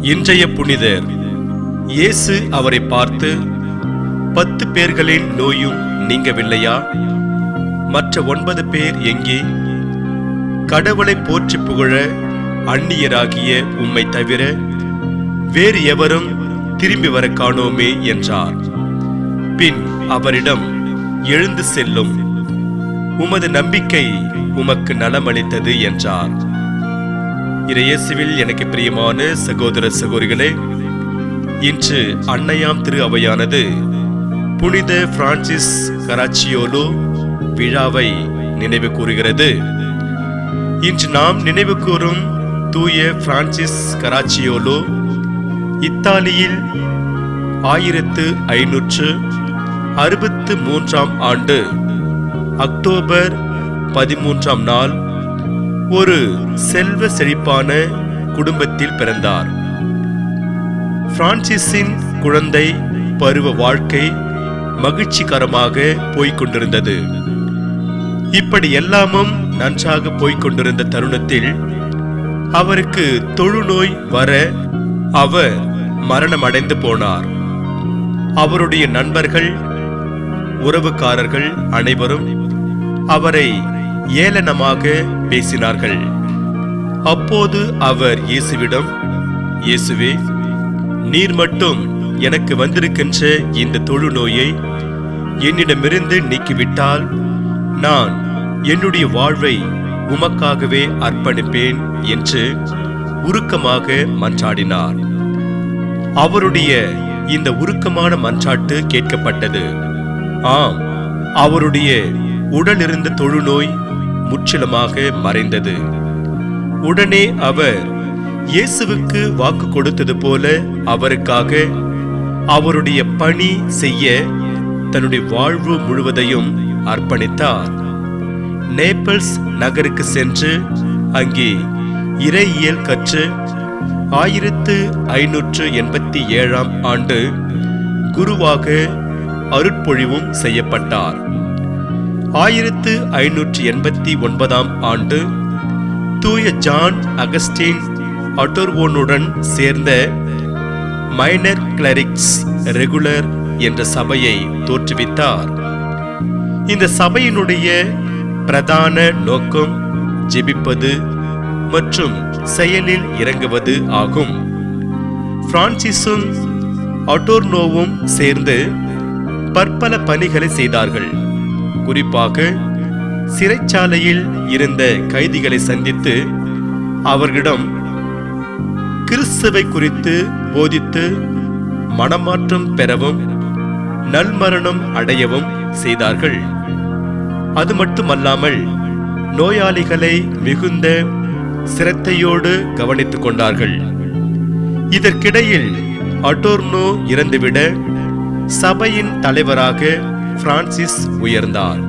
இன்றைய புனிதர் இயேசு அவரை பார்த்து பத்து பேர்களின் நோயும் நீங்கவில்லையா? மற்ற ஒன்பது பேர் எங்கே? கடவுளை போற்றி புகழ அந்நியராகிய உம்மை தவிர வேறு எவரும் திரும்பி வர காணோமே என்றார். பின் அவரிடம் எழுந்து செல்லும். உமது நம்பிக்கை உமக்கு நலமளித்தது என்றார். இறையேசுவில் எனக்கு பிரியமான சகோதர சகோதரிகளே இன்று அன்னையாம் திரு அவையானது புனித பிரான்சிஸ் கராச்சியோலோ விழாவை நினைவு கூறுகிறது. இன்று நாம் நினைவு கூறும் தூய பிரான்சிஸ் கராச்சியோலோ இத்தாலியில் ஆயிரத்து ஐநூற்று அறுபத்து மூன்றாம் ஆண்டு அக்டோபர் பதிமூன்றாம் நாள் ஒரு செல்வ செழிப்பான குடும்பத்தில் பிறந்தார். பிரான்சிஸின் குழந்தை பருவ வாழ்க்கை மகிழ்ச்சிகரமாக போய்கொண்டிருந்தது. இப்படி எல்லாமும் நன்றாக போய்கொண்டிருந்த தருணத்தில் அவருக்கு தொழுநோய் வர அவர் மரணமடைந்து போனார். அவருடைய நண்பர்கள் உறவுக்காரர்கள் அனைவரும் அவரை ஏளனமாக பேசினார்கள். அப்போது அவர் இயேசுவிடம் இயேசுவே நீர் மட்டும் எனக்கு வந்திருக்கின்ற இந்த தொழுநோயை என்னிடமிருந்து நீக்கிவிட்டால் நான் என்னுடைய வாழ்வை உமக்காகவே அர்ப்பணிப்பேன் என்று உருக்கமாக மன்றாடினார். அவருடைய இந்த உருக்கமான மன்றாட்டு கேட்கப்பட்டது. ஆம் அவருடைய உடலிருந்த தொழுநோய் முற்றிலுமாக மறைந்தது. உடனே அவர் இயேசுவுக்கு வாக்கு கொடுத்தது போல அவருக்காக அவருடைய பணி செய்ய தன்னுடைய வாழ்வு முழுவதையும் அர்ப்பணித்தார். நேபிள்ஸ் நகருக்கு சென்று அங்கே இறையியல் கற்று ஆயிரத்து ஐநூற்று எண்பத்தி ஏழாம் ஆண்டு குருவாக அருட்பொழிவும் செய்யப்பட்டார். ஆயிரத்து ஐநூற்றி எண்பத்தி ஒன்பதாம் ஆண்டு தூய ஜான் அகஸ்டின் அட்டோர்வோனுடன் சேர்ந்த மைனர் கிளரிக்ஸ் ரெகுலர் என்ற சபையை தோற்றுவித்தார். இந்த சபையினுடைய பிரதான நோக்கம் ஜெபிப்பது மற்றும் செயலில் இறங்குவது ஆகும். பிரான்சிஸும் அட்டோர்னோவும் சேர்ந்து பற்பல பணிகளை செய்தார்கள். குறிப்பாக சிறைச்சாலையில் இருந்த கைதிகளை சந்தித்து அவர்களிடம் கிறிஸ்துவை குறித்து போதித்து மனமாற்றம் பெறவும் நல்மரணம் அடையவும் செய்தார்கள். அது மட்டுமல்லாமல் நோயாளிகளை மிகுந்த சிரத்தையோடு கவனித்துக் கொண்டார்கள். இதற்கிடையில் அட்டோர்னோ இறந்துவிட சபையின் தலைவராக பிரான்சிஸ் உயர்ந்தார்.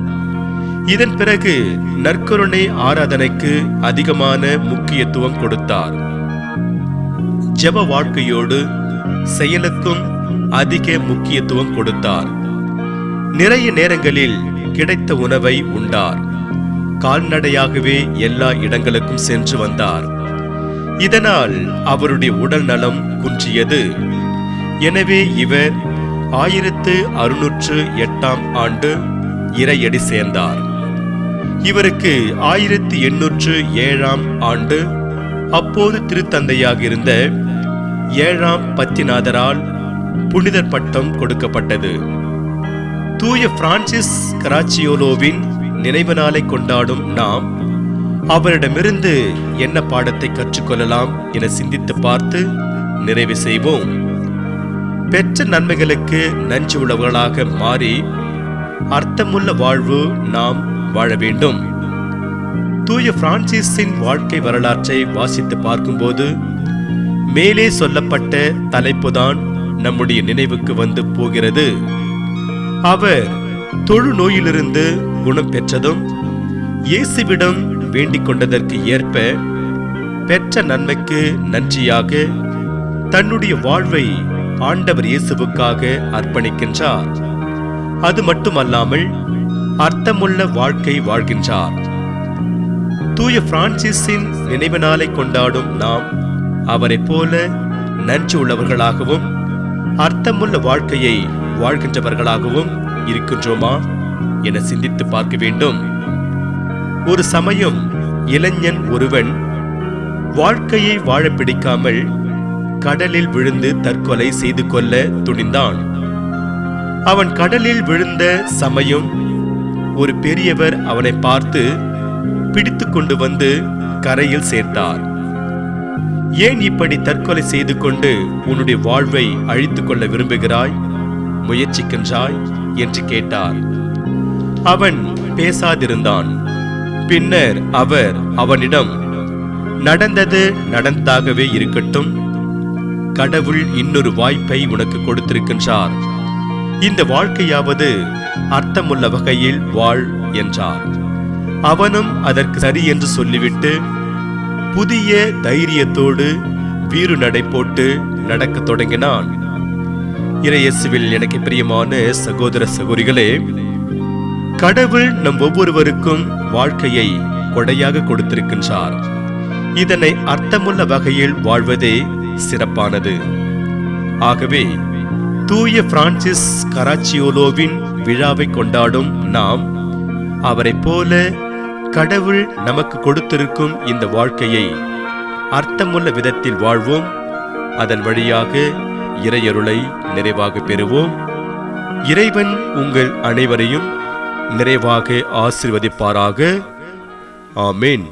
இதன் பிறகு நற்கருணை ஆராதனைக்கு அதிகமான முக்கியத்துவம் கொடுத்தார். ஜப வாழ்க்கையோடு செயலுக்கும் அதிக முக்கியத்துவம் கொடுத்தார். நிறைய நேரங்களில் கிடைத்த உணவை உண்டார். கால்நடையாகவே எல்லா இடங்களுக்கும் சென்று வந்தார். இதனால் அவருடைய உடல் நலம் குன்றியது. எனவே இவர் ஆயிரத்து அறுநூற்று எட்டாம் ஆண்டு இறையடி சேர்ந்தார். இவருக்கு ஆயிரத்தி எண்ணூற்று ஏழாம் ஆண்டு அப்போது திருத்தந்தையாக இருந்த ஏழாம் பத்திநாதரால் புனிதர் பட்டம் கொடுக்கப்பட்டது. தூய பிரான்சிஸ் கராச்சியோலோவின் நினைவு நாளை கொண்டாடும் நாம் அவரிடமிருந்து என்ன பாடத்தை கற்றுக்கொள்ளலாம் என சிந்தித்து பார்த்து நிறைவு செய்வோம். பெற்ற நன்மைகளுக்கு நன்றி உள்ளவர்களாக மாறி அர்த்தமுள்ள வாழ்வு நாம் வாழ வேண்டும். தூய பிரான்சிஸின் வாழ்க்கை வரலாற்றை வாசித்து பார்க்கும்போது மேலே சொல்லப்பட்ட தலைப்புதான் நம்முடைய நினைவுக்கு வந்து போகிறது. அவர் தொழுநோயிலிருந்து குணம் பெற்றதும் இயேசுவிடம் வேண்டிக் கொண்டதற்கு ஏற்ப பெற்ற நன்மைக்கு நன்றியாக தன்னுடைய வாழ்வை ஆண்டவர் இயேசுவுக்காக அர்ப்பணிக்கின்றார். அது மட்டுமல்லாமல் அர்த்தமுள்ள வாழ்க்கை வாழ்கின்றார். தூய பிரான்சிஸின் நினைவு நாளை கொண்டாடும் நாம் அவரைப் போல நன்றி உள்ளவர்களாகவும் அர்த்தமுள்ள வாழ்க்கையை வாழ்கின்றவர்களாகவும் இருக்கின்றோமா என சிந்தித்து பார்க்க வேண்டும். ஒரு சமயம் இளைஞன் ஒருவன் வாழ்க்கையை வாழ பிடிக்காமல் கடலில் விழுந்து தற்கொலை செய்து கொள்ள துணிந்தான். அவன் கடலில் விழுந்த சமயம் ஒரு பெரியவர் அவனை பார்த்து பிடித்து கொண்டு வந்து கரையில் சேர்த்தார். ஏன் இப்படி தற்கொலை செய்து கொண்டு உன்னுடைய வாழ்வை அழித்துக் கொள்ள விரும்புகிறாய்? முயற்சிக்கின்றாய்? என்று கேட்டார். அவன் பேசாதிருந்தான். பின்னர் அவர் அவனிடம் நடந்தது நடந்தாகவே இருக்கட்டும். கடவுள் இன்னொரு வாய்ப்பை உனக்கு கொடுத்திருக்கின்றார். இந்த வாழ்க்கையாவது அர்த்தமுள்ள வகையில் வாழ் என்றார். அவனும் அதற்கு சரி என்று சொல்லிவிட்டு புதிய தைரியத்தோடு வீறு நடை போட்டு நடக்கத் தொடங்கினான். இறையசுவில் எனக்கு பிரியமான சகோதர சகோதரிகளே கடவுள் நம் ஒவ்வொருவருக்கும் வாழ்க்கையை கொடையாக கொடுத்திருக்கின்றார். இதனை அர்த்தமுள்ள வகையில் வாழ்வதே சிறப்பானது. ஆகவே தூய பிரான்சிஸ் கராச்சியோலோவின் விழாவை கொண்டாடும் நாம் அவரைப் போல கடவுள் நமக்கு கொடுத்திருக்கும் இந்த வாழ்க்கையை அர்த்தமுள்ள விதத்தில் வாழ்வோம். அதன் வழியாக இறையருளை நிறைவாக பெறுவோம். இறைவன் உங்கள் அனைவரையும் நிறைவாக ஆசிர்வதிப்பாராக. ஆமேன்.